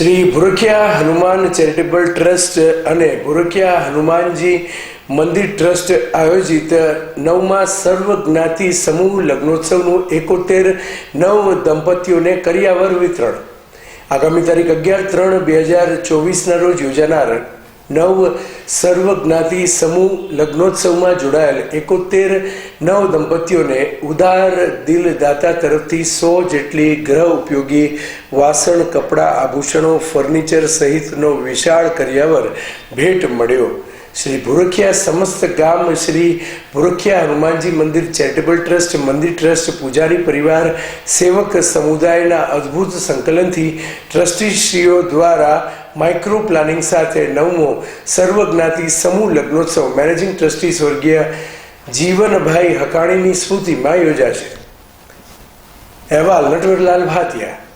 Shri Bhurakhiya Hanuman charitable trust અને ભુરખિયા હનુમાનજી મંદિર trust આયોજિત નવમા સર્વજ્ઞાતિ સમૂહ લગ્નોત્સવનું એકોતેર નવ દંપતીઓને કર્યાવર વિતરણ. આગામી તારીખ અગિયાર ત્રણ બે હજાર ચોવીસના રોજ યોજાનાર નવ સર્વજ્ઞાતિ સમૂહ લગ્નોત્સવમાં જોડાયેલ એકોતેર નવ દંપતીઓને ઉદાર દિલદાતા તરફથી સો જેટલી ગ્રહ ઉપયોગી વાસણ, કપડાં, આભૂષણો, ફર્નિચર સહિતનો વિશાળ કર્યાવર ભેટ મળ્યો. શ્રી ભુરખિયા સમસ્ત ગામ, શ્રી ભુરખિયા હનુમાનજી મંદિર, ચેરિટેબલ ટ્રસ્ટ, મંદિર ટ્રસ્ટ, પૂજારી પરિવાર, સેવક સમુદાયના અદ્ભુત સંકલનથી ટ્રસ્ટીશ્રીઓ દ્વારા માઇક્રો પ્લાનિંગ સાથે નવમો સર્વજ્ઞાતિ સમૂહ લગ્નોત્સવ મેનેજિંગ ટ્રસ્ટી સ્વર્ગીય જીવનભાઈ હકાણીની સ્મૃતિમાં યોજાશે. અહેવાલ નટવરલાલ ભાતિયા